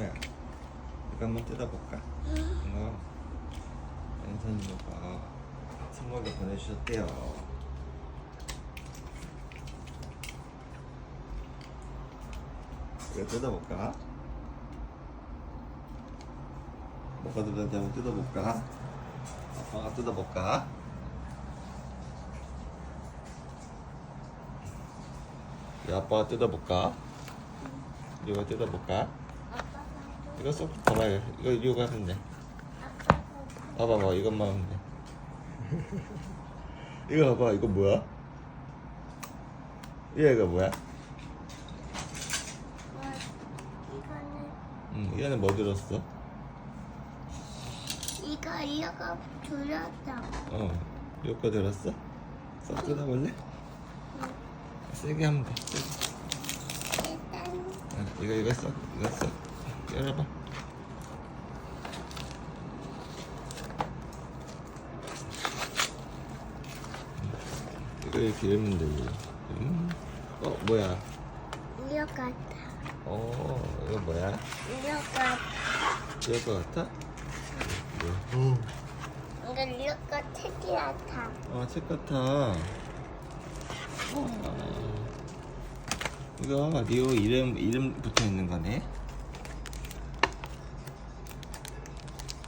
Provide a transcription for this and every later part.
리오야 이거 한번 뜯어볼까? 이거 엔선이가 선물로 보내주셨대요 이거 뜯어볼까? 뭐가 들었는지 한번 뜯어볼까? 아빠가 뜯어볼까? 야, 아빠가 뜯어볼까? 이거 뜯어볼까? 이거 쏙 봐봐요. 이거 이거 하면 돼. 아빠가 봐봐봐, 이것만 하면 돼. 이거 봐봐, 이거 뭐야? 얘가 뭐야? 뭐 이거는 응, 얘는 뭐 들었어? 이거 이거 줄였다. 어, 이거 거 들었어? 쏙 뜯어볼래? 세게 하면 돼. 세게. 일단 응, 이거 이거 쏙, 이거 쏙 열어봐. 이거 이렇게 열면 돼. 이거. 음. 어, 뭐야? 이거 같아. 어, 이거 뭐야? 이거 같아. 것 같아? 뭐야? 이거 이거 책이 같아. 어, 책 같아. 어. 이거 리오 이름 이름 붙어 있는 거네.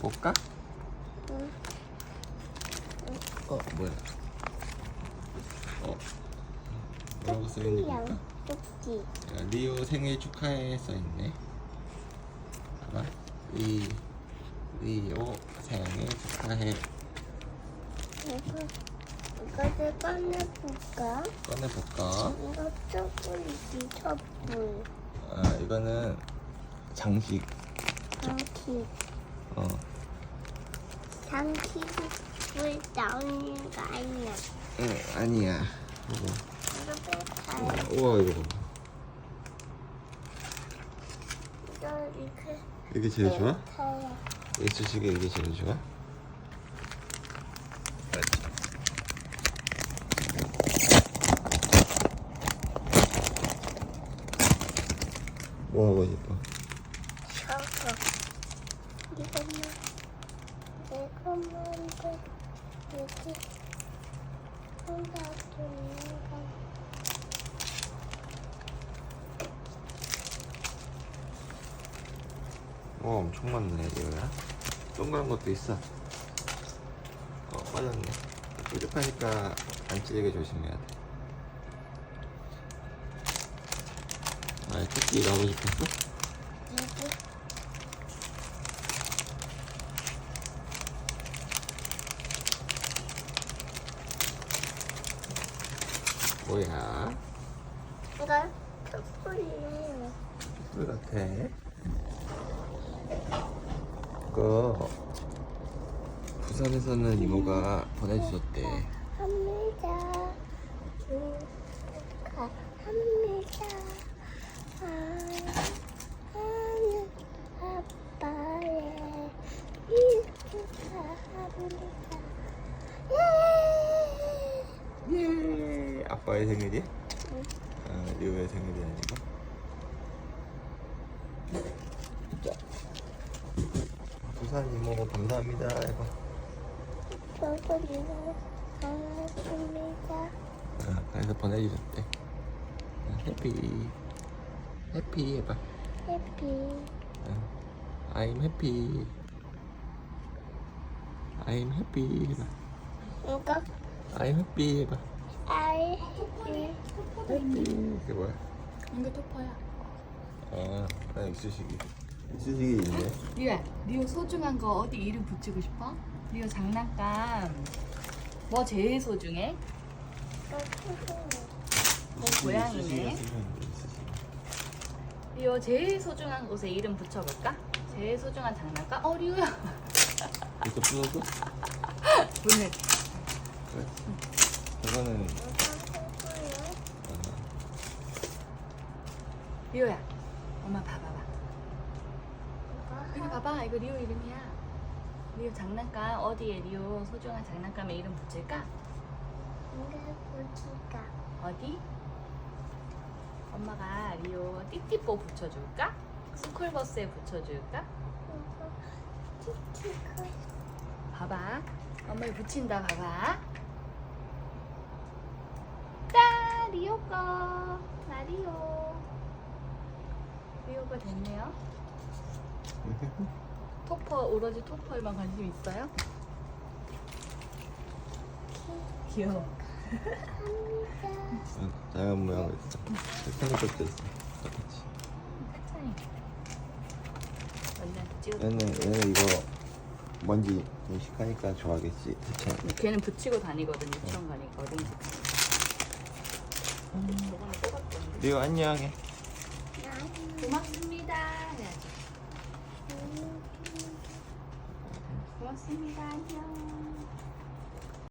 볼까? 응. 어, 뭐야? 어, 뭐라고 써 있는지 볼까? 야, 리오 생일 축하해 써 있네. 봐봐. 리 리오 생일 축하해. 이거 이거를 꺼내볼까? 꺼내 볼까? 이거 초콜릿이 촛불. 아, 이거는 장식. 장키. 어. 불 나오는 거 아니야. 응, 아니야. 이거. 이거 뺄까요? 우와, 이거 봐. 이거 이렇게 이게 제일 좋아? 뺄까요? 이쑤시개 이게 제일 좋아? 뭐 하고 싶어? 저거. 이것만 어, 엄청 많네, 이거야. 동그란 것도 있어. 어, 빠졌네. 뾰족하니까 안 찔리게 조심해야 돼. 아, 토끼 가고 싶었어? 이 뭐야? 이거 촛불이에요. 왜 같아? 그거 부산에서는 이모가 보내주셨대. 합니다. 축하합니다. 사랑하는 아빠의 일 축하합니다. 예! 예! 아빠의 생일이? 아, 리오의 생일이 아니고. 자. 부산 이모 감사합니다. 해봐. 저도 반갑습니다. 아, 그래서 보내주셨대. 아, 해피. 해피 해봐. 해피. 아, I'm happy. I'm happy 해봐. 이거 I'm happy 해봐. Happy. 이게 뭐야? 이거 토퍼야. 아, 아 이쑤시개. 이쑤시개 있네. 리오야, 리오 소중한 거 어디 이름 붙이고 싶어? 리오 장난감. 뭐 제일 소중해? 뭐 고양이네. 리오 제일 소중한 곳에 이름 붙여볼까? 제일 소중한 장난감? 어, 리오야. 이거 뜯어도? 오늘 그렇 지. 이거는 리오야. 엄마 봐봐봐. 여기 봐봐. 이거 리오 이름이야. 리오 장난감 어디에 리오 소중한 장난감에 이름 붙일까? 어디? 엄마가 리오 띠띠뽀 붙여줄까? 스쿨버스에 붙여줄까? 봐봐. 엄마 붙인다, 봐봐. 짜! 리오 거. 마리오. 리오가 됐네요. 토퍼, 오로지 토퍼에만 관심 있어요? 귀여워. 합니다. 다양한 모양을 있어. 색깔 것도 있어. 똑같이. 찍어. 얘는 얘는 이거 먼지 인식하니까 좋아하겠지. 걔는 붙이고 다니거든, 유치원 가니까 어린이집 가니까. 리오 안녕해. 고맙습니다. 해야지. 고맙습니다. 안녕.